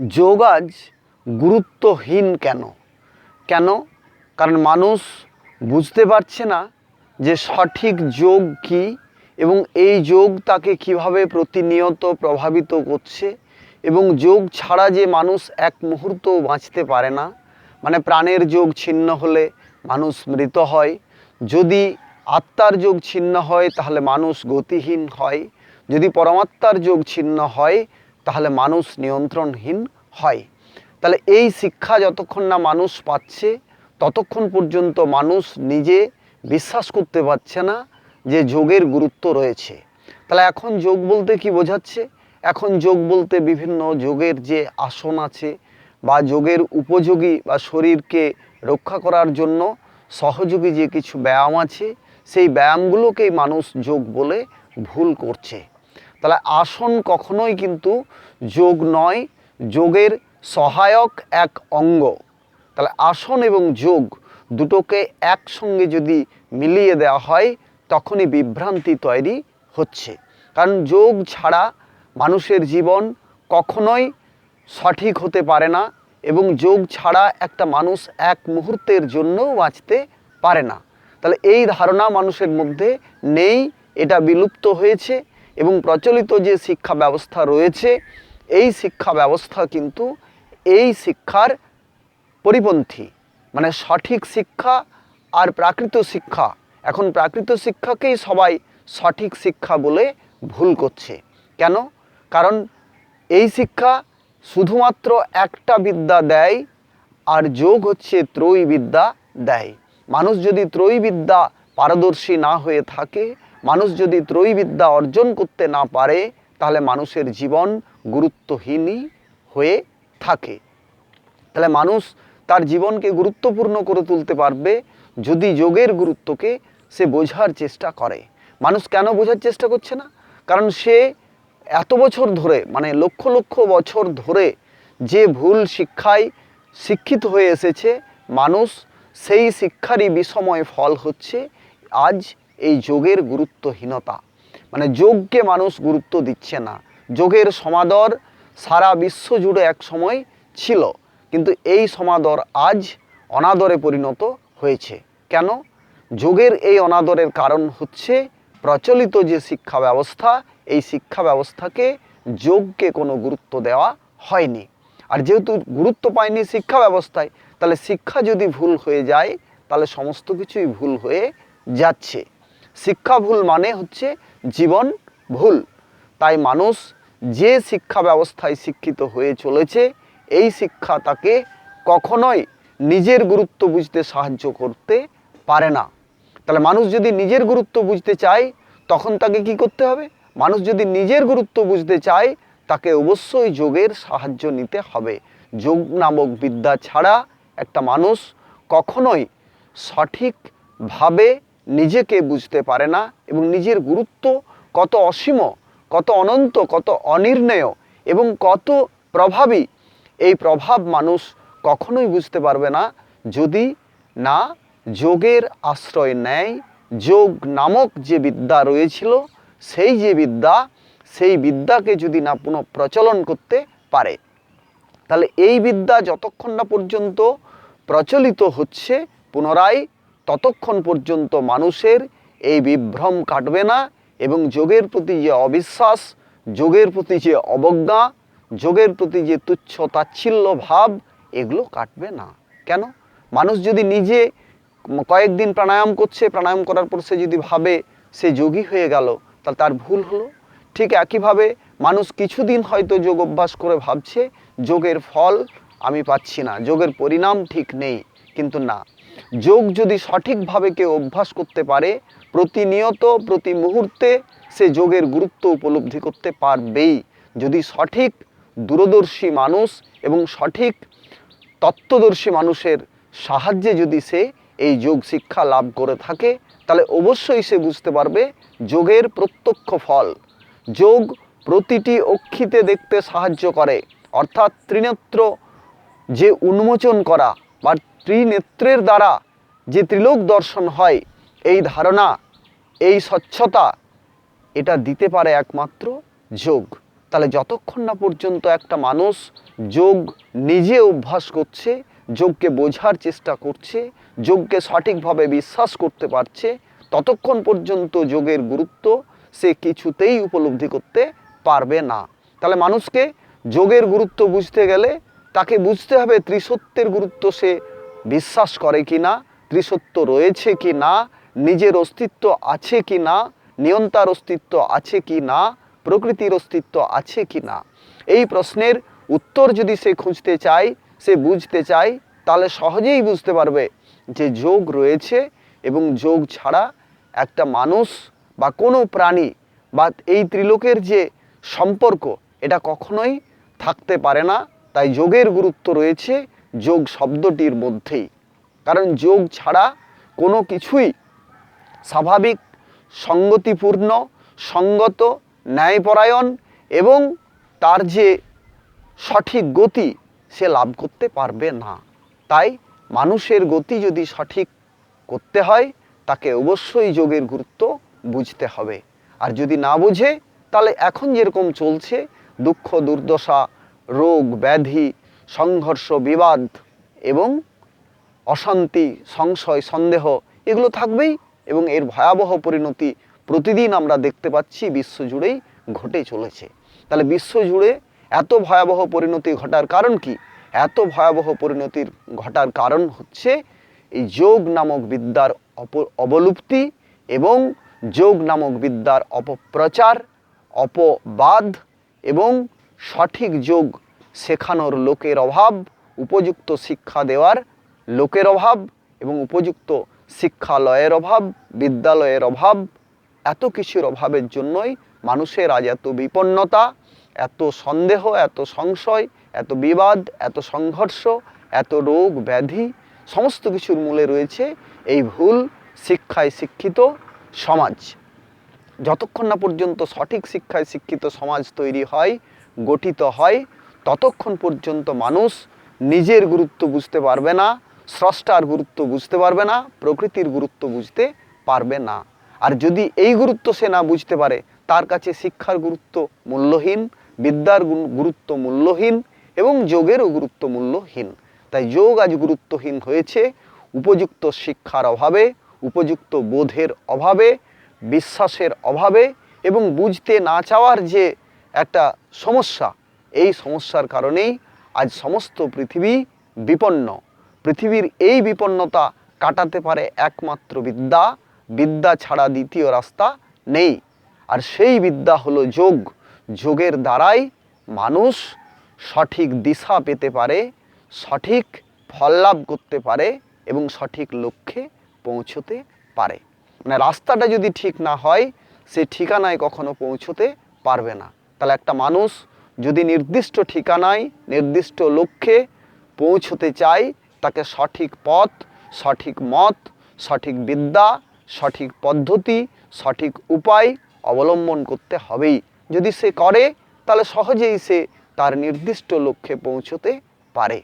যোগ আজ গুরুত্বহীন কেন? কেন? কারণ মানুষ বুঝতে পারছে না যে সঠিক যোগ কী এবং এই যোগ তাকে কীভাবে প্রতিনিয়ত প্রভাবিত করছে এবং যোগ ছাড়া যে মানুষ এক মুহূর্তও বাঁচতে পারে না মানে প্রাণের যোগ ছিন্ন হলে মানুষ মৃত হয়। যদি আত্মার যোগ ছিন্ন হয় তাহলে মানুষ গতিহীন হয়। যদি পরমাত্মার যোগ ছিন্ন হয় তাহলে মানুষ নিয়ন্ত্রণহীন হয়। তাহলে এই শিক্ষা যতক্ষণ না মানুষ পাচ্ছে, ততক্ষণ পর্যন্ত মানুষ নিজে বিশ্বাস করতে পারছে না যে যোগের গুরুত্ব রয়েছে। তাহলে এখন যোগ বলতে কি বোঝাচ্ছে? এখন যোগ বলতে বিভিন্ন যোগের যে আসন আছে বা যোগের উপযোগী বা শরীরকে রক্ষা করার জন্য সহযোগী যে কিছু ব্যায়াম আছে, সেই ব্যায়ামগুলোকেই মানুষ যোগ বলে ভুল করছে। তাহলে আসন কখনোই কিন্তু যোগ নয়, যোগের সহায়ক এক অঙ্গ। তাহলে আসন এবং যোগ দুটোকে একসঙ্গে যদি মিলিয়ে দেওয়া হয়, তখনই বিভ্রান্তি তৈরি হচ্ছে। কারণ যোগ ছাড়া মানুষের জীবন কখনোই সঠিক হতে পারে না এবং যোগ ছাড়া একটা মানুষ এক মুহূর্তের জন্যও বাঁচতে পারে না। তাহলে এই ধারণা মানুষের মধ্যে নেই, এটা বিলুপ্ত হয়েছে। এবং প্রচলিত যে শিক্ষা ব্যবস্থা রয়েছে, এই শিক্ষা ব্যবস্থা কিন্তু এই শিক্ষার পরিপন্থী। মানে সঠিক শিক্ষা আর প্রাকৃত শিক্ষা। এখন প্রাকৃত শিক্ষাকেই সবাই সঠিক শিক্ষা বলে ভুল করছে। কেন? কারণ এই শিক্ষা শুধুমাত্র একটা বিদ্যা দেয় আর যোগ হচ্ছে ত্রয়ী বিদ্যা দেয়। মানুষ যদি ত্রয়ী বিদ্যা পারদর্শী না হয়ে থাকে মানুষ যদি ত্রয়ী বিদ্যা অর্জন করতে না পারে, তাহলে মানুষের জীবন গুরুত্বহীনই হয়ে থাকে। তাহলে মানুষ তার জীবনকে গুরুত্বপূর্ণ করে তুলতে পারবে যদি যোগের গুরুত্বকে সে বোঝার চেষ্টা করে। মানুষ কেন বোঝার চেষ্টা করছে না? কারণ সে এত বছর ধরে মানে লক্ষ লক্ষ বছর ধরে যে ভুল শিক্ষায় শিক্ষিত হয়ে এসেছে, মানুষ সেই শিক্ষারই বিষময় ফল হচ্ছে আজ এই যোগের গুরুত্বহীনতা। মানে যোগকে মানুষ গুরুত্ব দিচ্ছে না। যোগের সমাদর সারা বিশ্ব জুড়ে এক সময় ছিল, কিন্তু এই সমাদর আজ অনাদরে পরিণত হয়েছে। কেন? যোগের এই অনাদরের কারণ হচ্ছে প্রচলিত যে শিক্ষা ব্যবস্থা, এই শিক্ষা ব্যবস্থাকে যোগকে কোনো গুরুত্ব দেওয়া হয়নি। আর যেহেতু গুরুত্ব পায়নি শিক্ষা ব্যবস্থায়, তাহলে শিক্ষা যদি ভুল হয়ে যায়, তাহলে সমস্ত কিছুই ভুল হয়ে যাচ্ছে। শিক্ষা ভুল মানে হচ্ছে জীবন ভুল। তাই মানুষ যে শিক্ষা ব্যবস্থায় শিক্ষিত হয়ে চলেছে, এই শিক্ষা তাকে কখনোই নিজের গুরুত্ব বুঝতে সাহায্য করতে পারে না। তাহলে মানুষ যদি নিজের গুরুত্ব বুঝতে চায়, তখন তাকে কি করতে হবে? মানুষ যদি নিজের গুরুত্ব বুঝতে চায়, তাকে অবশ্যই যোগের সাহায্য নিতে হবে। যোগ নামক বিদ্যা ছাড়া একটা মানুষ কখনোই সঠিকভাবে নিজেকে বুঝতে পারে না এবং নিজের গুরুত্ব কত অসীম, কত অনন্ত, কত অনির্ণেয় এবং কত প্রভাবী, এই প্রভাব মানুষ কখনোই বুঝতে পারবে না যদি না যোগের আশ্রয় নেয়। যোগ নামক যে বিদ্যা রয়েছিল, সেই যে বিদ্যা, সেই বিদ্যাকে যদি না পুনঃ প্রচলন করতে পারে, তাহলে এই বিদ্যা যতক্ষণ না পর্যন্ত প্রচলিত হচ্ছে, পুনরায় ততক্ষণ পর্যন্ত মানুষের এই বিভ্রম কাটবে না এবং যোগের প্রতি যে অবিশ্বাস, যোগের প্রতি যে অবজ্ঞা, যোগের প্রতি যে তুচ্ছ তাচ্ছিল্য ভাব, এগুলো কাটবে না। কেন? মানুষ যদি নিজে কয়েকদিন প্রাণায়াম করছে, প্রাণায়াম করার পর সে যদি ভাবে সে যোগী হয়ে গেল, তাহলে তার ভুল হলো। ঠিক একইভাবে মানুষ কিছুদিন হয়তো যোগ অভ্যাস করে ভাবছে, যোগের ফল আমি পাচ্ছি না, যোগের পরিণাম ঠিক নেই। কিন্তু না। যোগ যদি সঠিকভাবে কেউ অভ্যাস করতে পারে, প্রতিনিয়ত প্রতি মুহূর্তে সে যোগের গুরুত্ব উপলব্ধি করতে পারবেই। যদি সঠিক দূরদর্শী মানুষ এবং সঠিক তত্ত্বদর্শী মানুষের সাহায্যে যদি সে এই যোগ শিক্ষা লাভ করে থাকে, তাহলে অবশ্যই সে বুঝতে পারবে যোগের প্রত্যক্ষ ফল। যোগ প্রতিটি অক্ষিতে দেখতে সাহায্য করে, অর্থাৎ ত্রিনেত্র যে উন্মোচন করা বা ত্রিনেত্রের দ্বারা যে ত্রিলোক দর্শন হয়, এই ধারণা, এই স্বচ্ছতা, এটা দিতে পারে একমাত্র যোগ। তাহলে যতক্ষণ না পর্যন্ত একটা মানুষ যোগ নিজে অভ্যাস করছে, যোগকে বোঝার চেষ্টা করছে, যোগকে সঠিকভাবে বিশ্বাস করতে পারছে, ততক্ষণ পর্যন্ত যোগের গুরুত্ব সে কিছুতেই উপলব্ধি করতে পারবে না। তাহলে মানুষকে যোগের গুরুত্ব বুঝতে গেলে তাকে বুঝতে হবে ত্রিসত্যের গুরুত্ব সে বিশ্বাস করে কি না ত্রিসত্য রয়েছে কি না নিজের অস্তিত্ব আছে কি না নিয়ন্তার অস্তিত্ব আছে কি না প্রকৃতির অস্তিত্ব আছে কি না এই প্রশ্নের উত্তর যদি সে খুঁজতে চায়, সে বুঝতে চায়, তাহলে সহজেই বুঝতে পারবে যে যোগ রয়েছে এবং যোগ ছাড়া একটা মানুষ বা কোনো প্রাণী বা এই ত্রিলোকের যে সম্পর্ক, এটা কখনোই থাকতে পারে না। তাই যোগের গুরুত্ব রয়েছে যোগ শব্দটির মধ্যেই। কারণ যোগ ছাড়া কোনো কিছুই স্বাভাবিক, সঙ্গতিপূর্ণ, সঙ্গত, ন্যায়পরায়ণ এবং তার যে সঠিক গতি, সে লাভ করতে পারবে না। তাই মানুষের গতি যদি সঠিক করতে হয়, তাকে অবশ্যই যোগের গুরুত্ব বুঝতে হবে। আর যদি না বুঝে, তাহলে এখন যেরকম চলছে, দুঃখ, দুর্দশা, রোগ, ব্যাধি সংঘর্ষ, বিবাদ এবং অশান্তি, সংশয়, সন্দেহ এগুলো থাকবেই এবং এর ভয়াবহ পরিণতি প্রতিদিন আমরা দেখতে পাচ্ছি বিশ্বজুড়েই ঘটে চলেছে। তাহলে বিশ্বজুড়ে এত ভয়াবহ পরিণতি ঘটার কারণ কি? এত ভয়াবহ পরিণতির ঘটার কারণ হচ্ছে এই যোগ নামক বিদ্যার অবলুপ্তি এবং যোগ নামক বিদ্যার অপপ্রচার, অপবাদ এবং সঠিক যোগ শেখানোর লোকের অভাব, উপযুক্ত শিক্ষা দেওয়ার লোকের অভাব এবং উপযুক্ত শিক্ষালয়ের অভাব, বিদ্যালয়ের অভাব, এত কিছুর অভাবের জন্যই মানুষের আজ এত বিপন্নতা, এত সন্দেহ, এত সংশয়, এত বিবাদ, এত সংঘর্ষ, এত রোগ ব্যাধি, সমস্ত কিছুর মূলে রয়েছে এই ভুল শিক্ষায় শিক্ষিত সমাজ। যতক্ষণ না পর্যন্ত সঠিক শিক্ষায় শিক্ষিত সমাজ তৈরি হয়, গঠিত হয় ততক্ষণ পর্যন্ত মানুষ নিজের গুরুত্ব বুঝতে পারবে না, স্রষ্টার গুরুত্ব বুঝতে পারবে না, প্রকৃতির গুরুত্ব বুঝতে পারবে না। আর যদি এই গুরুত্ব সে না বুঝতে পারে, তার কাছে শিক্ষার গুরুত্ব মূল্যহীন, বিদ্যার গুরুত্ব মূল্যহীন এবং যোগেরও গুরুত্ব মূল্যহীন। তাই যোগ আজ গুরুত্বহীন হয়েছে, উপযুক্ত শিক্ষার অভাবে, উপযুক্ত বোধের অভাবে, বিশ্বাসের অভাবে এবং বুঝতে না চাওয়ার যে একটা সমস্যা এই সমস্যার কারণেই আজ সমস্ত পৃথিবী বিপন্ন। পৃথিবীর এই বিপন্নতা কাটাতে পারে একমাত্র বিদ্যা। বিদ্যা ছাড়া দ্বিতীয় রাস্তা নেই। আর সেই বিদ্যা হলো যোগ। যোগের দ্বারাই মানুষ সঠিক দিশা পেতে পারে, সঠিক ফল লাভ করতে পারে এবং সঠিক লক্ষ্যে পৌঁছতে পারে। মানে রাস্তাটা যদি ঠিক না হয়, সে ঠিকানায় কখনো পৌঁছতে পারবে না। তাহলে একটা মানুষ যদি নির্দিষ্ট ঠিকানায়, নির্দিষ্ট লক্ষ্যে পৌঁছতে চাই, তাকে সঠিক পথ, সঠিক মত, সঠিক বিদ্যা, সঠিক পদ্ধতি, সঠিক উপায় অবলম্বন করতে হবেই। যদি সে করে, তাহলে সহজেই সে তার নির্দিষ্ট লক্ষ্যে পৌঁছতে পারে।